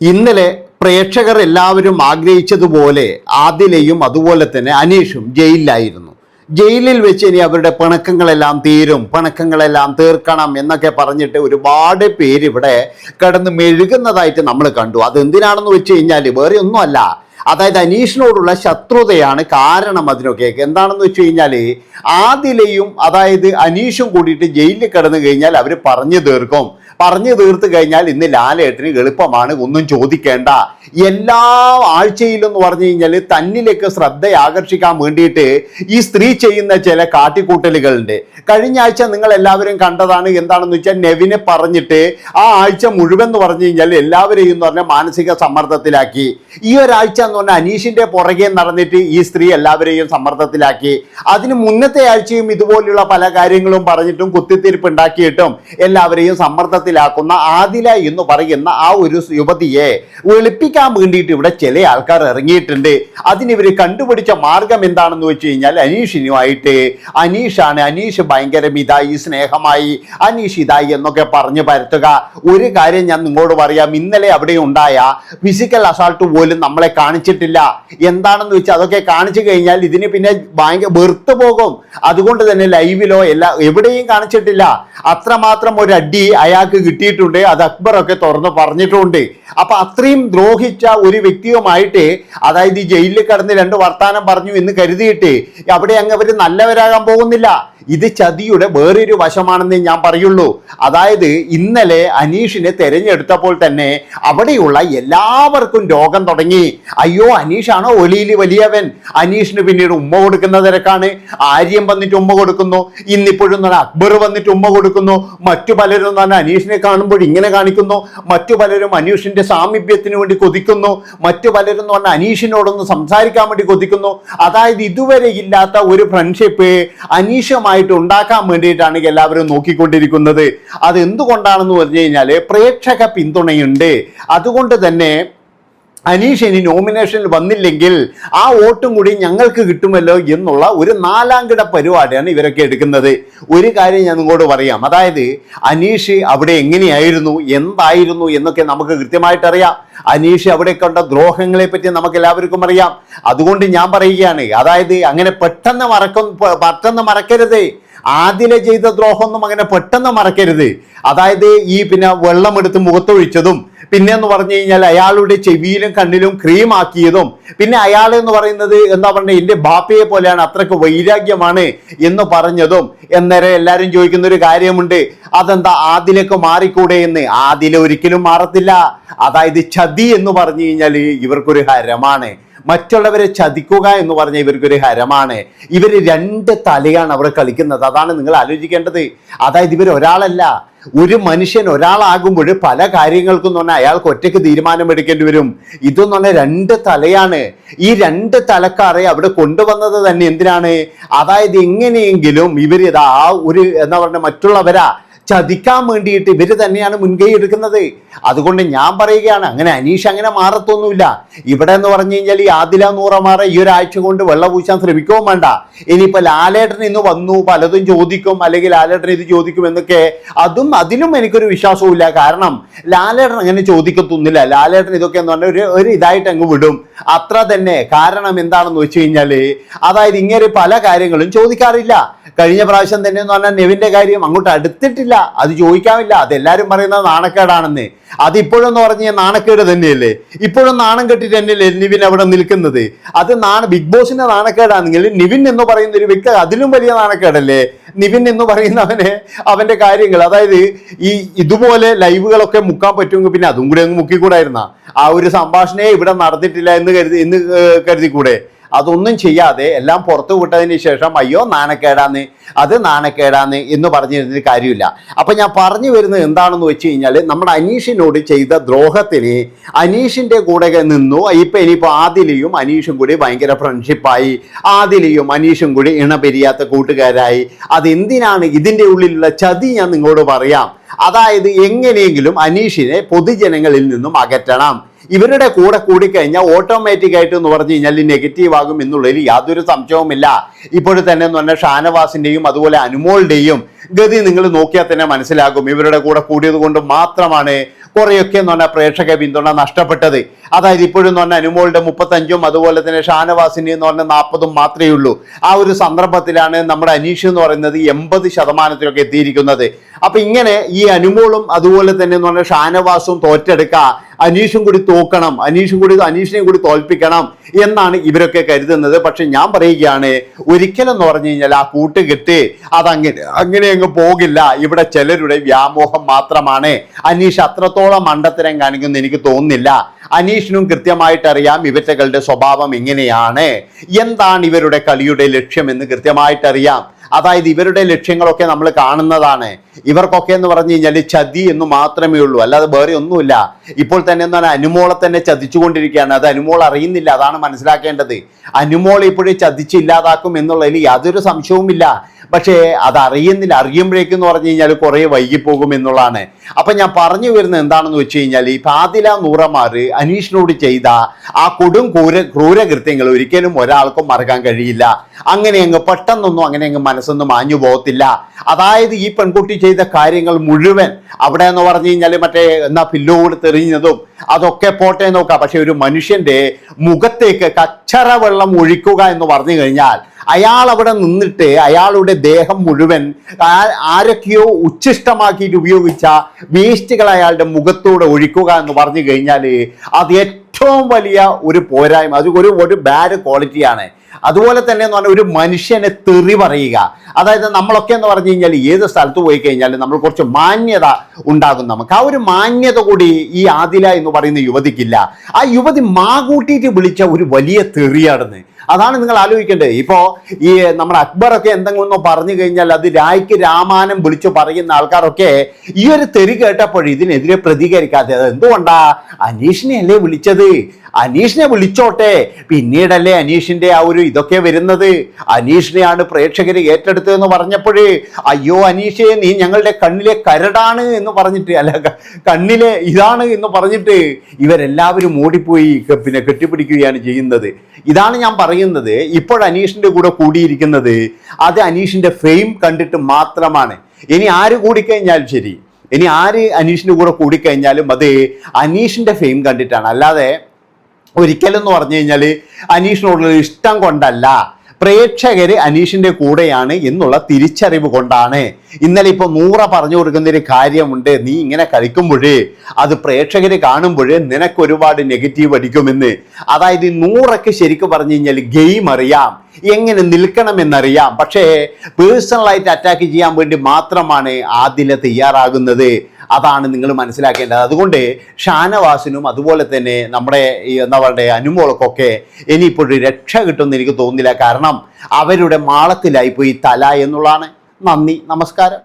ഇന്നലെ പ്രേക്ഷകർ എല്ലാവരും ആഗ്രഹിച്ചതുപോലെ ആദിലയും അതുപോലെ തന്നെ അനീഷും ജയിലിലായിരുന്നു. ജയിലിൽ വെച്ച് ഇനി അവരുടെ പിണക്കങ്ങളെല്ലാം തീരും പിണക്കങ്ങളെല്ലാം തീർക്കണം എന്നൊക്കെ പറഞ്ഞിട്ട് ഒരുപാട് പേര് ഇവിടെ കിടന്ന് മെഴുകുന്നതായിട്ട് നമ്മൾ കണ്ടു. അതെന്തിനാണെന്ന് വെച്ച് കഴിഞ്ഞാൽ വേറെ ഒന്നുമല്ല. അതായത് അനീഷിനോടുള്ള ശത്രുതയാണ് കാരണം അതിനൊക്കെ. എന്താണെന്ന് വെച്ച് കഴിഞ്ഞാൽ ആദിലയും അതായത് അനീഷും കൂടിയിട്ട് ജയിലിൽ കിടന്നു കഴിഞ്ഞാൽ അവർ പറഞ്ഞു തീർക്കും. പറഞ്ഞു തീർത്ത് കഴിഞ്ഞാൽ ഇന്ന് ലാലേട്ടന് എളുപ്പമാണ് ഒന്നും ചോദിക്കേണ്ട. എല്ലാ ആഴ്ചയിലും എന്ന് പറഞ്ഞു കഴിഞ്ഞാൽ തന്നിലേക്ക് ശ്രദ്ധ ആകർഷിക്കാൻ വേണ്ടിയിട്ട് ഈ സ്ത്രീ ചെയ്യുന്ന ചില കാട്ടിക്കൂട്ടലുകളുണ്ട്. കഴിഞ്ഞ ആഴ്ച നിങ്ങൾ എല്ലാവരും കണ്ടതാണ് എന്താണെന്ന് വെച്ചാൽ നെവിനെ പറഞ്ഞിട്ട് ആ ആഴ്ച മുഴുവൻ എന്ന് പറഞ്ഞു കഴിഞ്ഞാൽ എല്ലാവരെയും എന്ന് പറഞ്ഞാൽ മാനസിക സമ്മർദ്ദത്തിലാക്കി. ഈ ഒരാഴ്ച എന്ന് പറഞ്ഞാൽ അനീഷിന്റെ പുറകെ നടന്നിട്ട് ഈ സ്ത്രീ എല്ലാവരെയും സമ്മർദ്ദത്തിലാക്കി. അതിന് മുന്നത്തെ ആഴ്ചയും ഇതുപോലുള്ള പല കാര്യങ്ങളും പറഞ്ഞിട്ടും കുത്തിത്തിരിപ്പ് ഉണ്ടാക്കിയിട്ടും എല്ലാവരെയും സമ്മർദ്ദത്തിലാക്കുന്ന ആദില എന്ന് പറയുന്ന ആ ഒരു യുവതിയെ വെളുപ്പിക്കാൻ വേണ്ടിയിട്ട് ഇവിടെ ചില ആൾക്കാർ ഇറങ്ങിയിട്ടുണ്ട്. അതിനിവർ കണ്ടുപിടിച്ച മാർഗം എന്താണെന്ന് വെച്ച് കഴിഞ്ഞാൽ അനീഷിനുമായിട്ട് അനീഷാണ്. അനീഷ് ഭയങ്കര ഇതായി സ്നേഹമായി അനീഷ് ഇതായി എന്നൊക്കെ പറഞ്ഞു പരത്തുക. ഒരു കാര്യം ഞാൻ നിങ്ങളോട് പറയാം. ഇന്നലെ അവിടെ ഉണ്ടായ ഫിസിക്കൽ അസാൾട്ട് പോലും നമ്മളെ കാണിച്ചിട്ടില്ല. എന്താണെന്ന് വെച്ചാൽ അതൊക്കെ കാണിച്ചു കഴിഞ്ഞാൽ ഇതിന് പിന്നെ ഭയങ്കര വെറുത്തു പോകും. അതുകൊണ്ട് തന്നെ ലൈവിലോ എല്ലാ എവിടെയും കാണിച്ചിട്ടില്ല. അത്രമാത്രം ഒരു അടി അയാൾക്ക് കിട്ടിയിട്ടുണ്ട് അത് അക്ബറൊക്കെ തുറന്ന് പറഞ്ഞിട്ടുണ്ട്. അപ്പൊ അത്രയും ദ്രോഹിച്ച ഒരു വ്യക്തിയുമായിട്ട് അതായത് ഈ ജയിലിൽ കിടന്ന് രണ്ട് വർത്താനം പറഞ്ഞു എന്ന് കരുതിയിട്ട് അവിടെ അങ്ങ് അവർ നല്ലവരാകാൻ പോകുന്നില്ല. ഇത് ചതിയുടെ വേറൊരു വശമാണെന്ന് ഞാൻ പറയുള്ളൂ. അതായത് ഇന്നലെ അനീഷിനെ തെരഞ്ഞെടുത്തപ്പോൾ തന്നെ അവിടെയുള്ള എല്ലാവർക്കും രോഗം തുടങ്ങി. അയ്യോ അനീഷാണോ ഒലിയിൽ വലിയവൻ? അനീഷിന് പിന്നീട് ഉമ്മ കൊടുക്കുന്ന തിരക്കാണ്. ആര്യം വന്നിട്ട് ഉമ്മ കൊടുക്കുന്നു. ഇന്നിപ്പോഴും തന്നെ അക്ബർ വന്നിട്ട് ഉമ്മ കൊടുക്കുന്നു. മറ്റു പലരും പറഞ്ഞാൽ അനീഷിനെ കാണുമ്പോൾ ഇങ്ങനെ കാണിക്കുന്നു. മറ്റു പലരും അനീഷിന്റെ സാമീപ്യത്തിന് വേണ്ടി കൊതിക്കുന്നു. മറ്റു പലരും എന്ന് പറഞ്ഞാൽ അനീഷിനോടൊന്ന് സംസാരിക്കാൻ വേണ്ടി കൊതിക്കുന്നു. അതായത് ഇതുവരെ ഇല്ലാത്ത ഒരു ഫ്രണ്ട്ഷിപ്പ് അനീഷുമായിട്ട് ഉണ്ടാക്കാൻ വേണ്ടിയിട്ടാണ് എല്ലാവരും നോക്കിക്കൊണ്ടിരിക്കുന്നത്. അത് എന്തുകൊണ്ടാണെന്ന് പറഞ്ഞു കഴിഞ്ഞാൽ പ്രേക്ഷക പിന്തുണയുണ്ട്. അതുകൊണ്ട് തന്നെ അനീഷ് ഇനി നോമിനേഷനിൽ വന്നില്ലെങ്കിൽ ആ വോട്ടും കൂടി ഞങ്ങൾക്ക് കിട്ടുമല്ലോ എന്നുള്ള ഒരു നാലാംകിട പരിപാടിയാണ് ഇവരൊക്കെ എടുക്കുന്നത്. ഒരു കാര്യം ഞാൻ നിങ്ങളോട് പറയാം. അതായത് അനീഷ് അവിടെ എങ്ങനെയായിരുന്നു? എന്തായിരുന്നു? എന്നൊക്കെ നമുക്ക് കൃത്യമായിട്ടറിയാം അനീഷ് അവിടെ കണ്ട ദ്രോഹങ്ങളെ പറ്റി നമുക്ക് എല്ലാവർക്കും അറിയാം. അതുകൊണ്ട് ഞാൻ പറയുകയാണ്. അതായത് അങ്ങനെ പെട്ടെന്ന് മറക്കും പെട്ടെന്ന് മറക്കരുത്. ആദില ചെയ്ത ദ്രോഹമൊന്നും അങ്ങനെ പെട്ടെന്ന് മറക്കരുത്. അതായത് ഈ പിന്നെ വെള്ളമെടുത്ത് മുഖത്തൊഴിച്ചതും പിന്നെ എന്ന് പറഞ്ഞു കഴിഞ്ഞാൽ അയാളുടെ ചെവിയിലും കണ്ണിലും ക്രീം ആക്കിയതും പിന്നെ അയാൾ എന്ന് പറയുന്നത് എന്താ പറഞ്ഞത് എന്റെ ബാപ്പയെ പോലെയാണ് അത്രയ്ക്ക് വൈരാഗ്യമാണ് എന്ന് പറഞ്ഞതും. എന്നേരം എല്ലാവരും ചോദിക്കുന്ന ഒരു കാര്യമുണ്ട് അതെന്താ ആദിലേക്ക് മാറിക്കൂടെ എന്ന്? ആദില ഒരിക്കലും മാറത്തില്ല. അതായത് ചതി എന്ന് പറഞ്ഞു കഴിഞ്ഞാൽ ഇവർക്കൊരു ഹരമാണ്. മറ്റുള്ളവരെ ചതിക്കുക എന്ന് പറഞ്ഞ ഇവർക്കൊരു ഹരമാണ്. ഇവർ രണ്ട് തലയാണ് അവർ കളിക്കുന്നത്. അതാണ് നിങ്ങൾ ആലോചിക്കേണ്ടത്. അതായത് ഇവർ ഒരാളല്ല ഒരു മനുഷ്യൻ ഒരാളാകുമ്പോൾ പല കാര്യങ്ങൾക്കും പറഞ്ഞാൽ അയാൾക്ക് ഒറ്റയ്ക്ക് തീരുമാനമെടുക്കേണ്ടി വരും. ഇതെന്ന് പറഞ്ഞാൽ രണ്ട് തലയാണ്. ഈ രണ്ട് തലക്കാരെ അവിടെ കൊണ്ടുവന്നത് തന്നെ എന്തിനാണ്? അതായത് എങ്ങനെയെങ്കിലും ഇവർ ഇതാ ഒരു എന്താ പറഞ്ഞ മറ്റുള്ളവരാ ചതിക്കാൻ വേണ്ടിയിട്ട് ഇവർ തന്നെയാണ് മുൻകൈ എടുക്കുന്നത്. അതുകൊണ്ട് ഞാൻ പറയുകയാണ് അങ്ങനെ അനീഷ് അങ്ങനെ മാറത്തൊന്നുമില്ല. ഇവിടെ എന്ന് പറഞ്ഞു കഴിഞ്ഞാൽ ഈ ആദില നൂറമാറ ഈ ഒരാഴ്ച കൊണ്ട് വെള്ളം പൂശാൻ ശ്രമിക്കുകയും വേണ്ട. ഇനിയിപ്പോൾ ലാലേട്ടൻ ഇന്ന് വന്നു പലതും ചോദിക്കും അല്ലെങ്കിൽ ലാലേട്ടൻ ഇത് ചോദിക്കും എന്നൊക്കെ അതും അതിലും എനിക്കൊരു വിശ്വാസവുമില്ല. കാരണം ലാലേട്ടൻ അങ്ങനെ ചോദിക്കത്തൊന്നുമില്ല. ലാലേട്ടൻ ഇതൊക്കെ എന്ന് പറഞ്ഞാൽ ഒരു ഒരു ഇതായിട്ട് അങ്ങ് വിടും. അത്ര തന്നെ. കാരണം എന്താണെന്ന് വെച്ച് കഴിഞ്ഞാൽ അതായത് ഇങ്ങനെ പല കാര്യങ്ങളും ചോദിക്കാറില്ല. കഴിഞ്ഞ പ്രാവശ്യം തന്നെ എന്ന് പറഞ്ഞാൽ നെവിന്റെ കാര്യം അങ്ങോട്ട് അടുത്തിട്ടില്ല. അത് ചോദിക്കാമില്ല. അത് എല്ലാരും പറയുന്നത് നാണക്കേടാണെന്ന്. അത് ഇപ്പോഴെന്ന് പറഞ്ഞ നാണക്കേട് തന്നെയല്ലേ? ഇപ്പോഴും നാണം കെട്ടിട്ട് തന്നെയല്ലേ നിവിൻ അവിടെ നിൽക്കുന്നത്? അത് നാണ ബിഗ് ബോസിന്റെ നാണക്കേടാണെങ്കിൽ നിവിൻ എന്ന് പറയുന്ന ഒരു വ്യക്തി അതിലും വലിയ നാണക്കേടല്ലേ? നിവിൻ എന്ന് പറയുന്നവനെ അവന്റെ കാര്യങ്ങൾ അതായത് ഈ ഇതുപോലെ ലൈവുകളൊക്കെ മുക്കാൻ പറ്റുമെങ്കിൽ പിന്നെ അതും കൂടി അങ്ങ് മുക്കിക്കൂടായിരുന്ന. ആ ഒരു സംഭാഷണയെ ഇവിടെ നടന്നിട്ടില്ല എന്ന് കരുതി എന്ന് കരുതി കരുതിക്കൂടെ? അതൊന്നും ചെയ്യാതെ എല്ലാം പുറത്തു വിട്ടതിന് ശേഷം അയ്യോ നാണക്കേടാന്ന് അത് നാണക്കേടാന്ന് എന്ന് പറഞ്ഞിരുന്നൊരു കാര്യമില്ല. അപ്പം ഞാൻ പറഞ്ഞു വരുന്നത് എന്താണെന്ന് വെച്ച് കഴിഞ്ഞാൽ നമ്മുടെ അനീഷിനോട് ചെയ്ത ദ്രോഹത്തിന് അനീഷിന്റെ കൂടെ നിന്നു. ഇപ്പം ഇനിയിപ്പോൾ ആദിലയും അനീഷും കൂടി ഭയങ്കര ഫ്രണ്ട്ഷിപ്പായി ആദിലയും അനീഷും കൂടി ഇണപിരിയാത്ത കൂട്ടുകാരായി. അതെന്തിനാണ് ഇതിന്റെ ഉള്ളിലുള്ള ചതി ഞാൻ നിങ്ങളോട് പറയാം. അതായത് എങ്ങനെയെങ്കിലും അനീഷിനെ പൊതുജനങ്ങളിൽ നിന്നും അകറ്റണം. ഇവരുടെ കൂടെ കൂടിക്കഴിഞ്ഞാൽ ഓട്ടോമാറ്റിക് ആയിട്ട് എന്ന് പറഞ്ഞു കഴിഞ്ഞാൽ നെഗറ്റീവ് ആകും എന്നുള്ളതിൽ യാതൊരു സംശയവുമില്ല. ഇപ്പോഴും തന്നെ എന്ന് പറഞ്ഞാൽ ഷാനവാസിന്റെയും അതുപോലെ അനുമോളുടെയും ഗതി നിങ്ങൾ നോക്കിയാൽ തന്നെ മനസ്സിലാകും. ഇവരുടെ കൂടെ കൂടിയത് കൊണ്ട് മാത്രമാണ് കുറേയൊക്കെ എന്ന് പറഞ്ഞാൽ പ്രേക്ഷക പിന്തുണ നഷ്ടപ്പെട്ടത്. അതായത് ഇപ്പോഴും എന്ന് പറഞ്ഞാൽ അനുമോളുടെ മുപ്പത്തഞ്ചും അതുപോലെ തന്നെ ഷാനവാസിന്റെ എന്ന് പറഞ്ഞാൽ നാൽപ്പതും മാത്രമേ ഉള്ളൂ. ആ ഒരു സന്ദർഭത്തിലാണ് നമ്മുടെ അനീഷ് എന്ന് പറയുന്നത് എൺപത് ശതമാനത്തിലൊക്കെ എത്തിയിരിക്കുന്നത്. അപ്പൊ ഇങ്ങനെ ഈ അനുമോളും അതുപോലെ തന്നെ എന്ന് പറഞ്ഞാൽ ഷാനവാസും തോറ്റെടുക്കുക അനീഷും കൂടി തോക്കണം അനീഷും കൂടി അനീഷിനെയും കൂടി തോൽപ്പിക്കണം എന്നാണ് ഇവരൊക്കെ കരുതുന്നത്. പക്ഷെ ഞാൻ പറയുകയാണ് ഒരിക്കലും എന്ന് പറഞ്ഞു കഴിഞ്ഞാൽ ആ കൂട്ടുകെട്ട് അതങ്ങനെ അങ്ങനെ അങ്ങ് പോകില്ല. ഇവിടെ ചിലരുടെ വ്യാമോഹം മാത്രമാണ്. അനീഷ് അത്രത്തോളം മണ്ടത്തരം കാണിക്കുന്നു എനിക്ക് തോന്നുന്നില്ല. അനീഷിനും കൃത്യമായിട്ട് അറിയാം ഇവറ്റകളുടെ സ്വഭാവം എങ്ങനെയാണ്. എന്താണ് ഇവരുടെ കളിയുടെ ലക്ഷ്യമെന്ന് കൃത്യമായിട്ട് അറിയാം. അതായത് ഇവരുടെ ലക്ഷ്യങ്ങളൊക്കെ നമ്മൾ കാണുന്നതാണ്. ഇവർക്കൊക്കെ എന്ന് പറഞ്ഞു കഴിഞ്ഞാൽ ചതി എന്ന് മാത്രമേ ഉള്ളൂ. അല്ലാതെ വേറെ ഒന്നുമില്ല. ഇപ്പോൾ തന്നെ പറഞ്ഞാൽ അനുമോളെ തന്നെ ചതിച്ചുകൊണ്ടിരിക്കുകയാണ്. അത് അനുമോൾ അറിയുന്നില്ല. അതാണ് മനസ്സിലാക്കേണ്ടത്. അനുമോൾ ഇപ്പോഴും ചതിച്ച് ഇല്ലാതാക്കും എന്നുള്ളതിൽ യാതൊരു സംശയവുമില്ല പക്ഷേ അത് അറിയുന്നില്ല. അറിയുമ്പോഴേക്കും എന്ന് പറഞ്ഞു കഴിഞ്ഞാൽ കുറേ വൈകിപ്പോകും എന്നുള്ളതാണ്. അപ്പം ഞാൻ പറഞ്ഞു വരുന്നത് എന്താണെന്ന് വെച്ച് കഴിഞ്ഞാൽ ഈ പാതില നൂറമാറ് അനീഷിനോട് ചെയ്ത ആ കൊടും ക്രൂര ക്രൂരകൃത്യങ്ങൾ ഒരിക്കലും ഒരാൾക്കും മറക്കാൻ കഴിയില്ല. അങ്ങനെ അങ്ങ് പെട്ടെന്നൊന്നും അങ്ങനെ അങ്ങ് മനസ്സൊന്നും മാഞ്ഞു പോകത്തില്ല. അതായത് ഈ പെൺകുട്ടി ചെയ്ത കാര്യങ്ങൾ മുഴുവൻ അവിടെ എന്ന് പറഞ്ഞു കഴിഞ്ഞാൽ മറ്റേ എന്നാ പില്ലോട് തെറിഞ്ഞതും അതൊക്കെ പോട്ടെ നോക്കാം. പക്ഷെ ഒരു മനുഷ്യന്റെ മുഖത്തേക്ക് കച്ചറ വെള്ളം ഒഴിക്കുക എന്ന് പറഞ്ഞു കഴിഞ്ഞാൽ അയാൾ അവിടെ നിന്നിട്ട് അയാളുടെ ദേഹം മുഴുവൻ ആരൊക്കെയോ ഉച്ഛിഷ്ടമാക്കിയിട്ട് ഉപയോഗിച്ച വേസ്റ്റുകൾ അയാളുടെ മുഖത്തൂടെ ഒഴിക്കുക എന്ന് പറഞ്ഞു കഴിഞ്ഞാൽ അത് ഏറ്റവും വലിയ ഒരു പോരായ്മ. അത് ഒരു ഒരു ബാഡ് ക്വാളിറ്റിയാണ് അതുപോലെ തന്നെ എന്ന് പറഞ്ഞാൽ ഒരു മനുഷ്യനെ തെറി പറയുക. അതായത് നമ്മളൊക്കെ എന്ന് പറഞ്ഞു കഴിഞ്ഞാൽ ഏത് സ്ഥലത്ത് പോയി കഴിഞ്ഞാൽ നമ്മൾ കുറച്ച് മാന്യത ഉണ്ടാകും നമുക്ക്. ആ ഒരു മാന്യത കൂടി ഈ ആദില എന്ന് പറയുന്ന യുവതിക്കില്ല. ആ യുവതി മാകൂട്ടിയിട്ട് വിളിച്ച ഒരു വലിയ തെറിയാണെന്ന്. അതാണ് നിങ്ങൾ ആലോചിക്കേണ്ടത്. ഇപ്പോൾ ഈ നമ്മുടെ അക്ബറൊക്കെ എന്തെങ്കിലും പറഞ്ഞു കഴിഞ്ഞാൽ അത് രായ്ക്ക് രാമാനം വിളിച്ചു പറയുന്ന ആൾക്കാരൊക്കെ ഈ ഒരു തെറി കേട്ടപ്പോൾ ഇതിനെതിരെ പ്രതികരിക്കാതെ എന്തുകൊണ്ടാ? അനീഷിനെ അല്ലേ വിളിച്ചത്? അനീഷിനെ വിളിച്ചോട്ടെ. പിന്നീടല്ലേ അനീഷിന്റെ ആ ഒരു ഇതൊക്കെ വരുന്നത്. അനീഷിനെയാണ് പ്രേക്ഷകർ ഏറ്റെടുത്തതെന്ന് പറഞ്ഞപ്പോഴേ അയ്യോ അനീഷേ നീ ഞങ്ങളുടെ കണ്ണിലെ കരടാണ് എന്ന് പറഞ്ഞിട്ട് അല്ല കണ്ണിലെ ഇതാണ് എന്ന് പറഞ്ഞിട്ട് ഇവരെല്ലാവരും ഓടിപ്പോയി പിന്നെ കെട്ടിപ്പിടിക്കുകയാണ് ചെയ്യുന്നത്. ഇതാണ് ഞാൻ പറയുന്നത്. ഇപ്പോൾ അനീഷിന്റെ കൂടെ കൂടിയിരിക്കുന്നത് അത് അനീഷിന്റെ ഫെയിം കണ്ടിട്ട് മാത്രമാണ്. ഇനി ആര് കൂടിക്കഴിഞ്ഞാലും ശരി. ഇനി ആര് അനീഷിന്റെ കൂടെ കൂടിക്കഴിഞ്ഞാലും അത് അനീഷിന്റെ ഫെയിം കണ്ടിട്ടാണ്. അല്ലാതെ ഒരിക്കലും എന്ന് പറഞ്ഞു കഴിഞ്ഞാൽ അനീഷിനോടുള്ള ഇഷ്ടം കൊണ്ടല്ല. പ്രേക്ഷകര് അനീഷിന്റെ കൂടെയാണ് എന്നുള്ള തിരിച്ചറിവ് കൊണ്ടാണ്. ഇന്നലെ ഇപ്പൊ നൂറ പറഞ്ഞു കൊടുക്കുന്ന ഒരു കാര്യമുണ്ട്. നീ ഇങ്ങനെ കളിക്കുമ്പോഴേ അത് പ്രേക്ഷകർ കാണുമ്പോഴേ നിനക്ക് ഒരുപാട് നെഗറ്റീവ് അടിക്കുമെന്ന്. അതായത് നൂറൊക്കെ ശരിക്കും പറഞ്ഞു കഴിഞ്ഞാൽ ഗെയിം അറിയാം. എങ്ങനെ നിൽക്കണമെന്നറിയാം. പക്ഷേ പേഴ്സണലായിട്ട് അറ്റാക്ക് ചെയ്യാൻ വേണ്ടി മാത്രമാണ് ആദില തയ്യാറാകുന്നത്. അതാണ് നിങ്ങൾ മനസ്സിലാക്കേണ്ടത്. അതുകൊണ്ട് ഷാനവാസിനും അതുപോലെ തന്നെ നമ്മുടെ ഈ എന്താ പറയുക അനുമോളക്കൊക്കെ ഇനിയിപ്പോഴൊരു രക്ഷ കിട്ടുമെന്ന് എനിക്ക് തോന്നുന്നില്ല. കാരണം അവരുടെ മാളത്തിലായിപ്പോയി തല എന്നുള്ളതാണ്. നന്ദി നമസ്കാരം.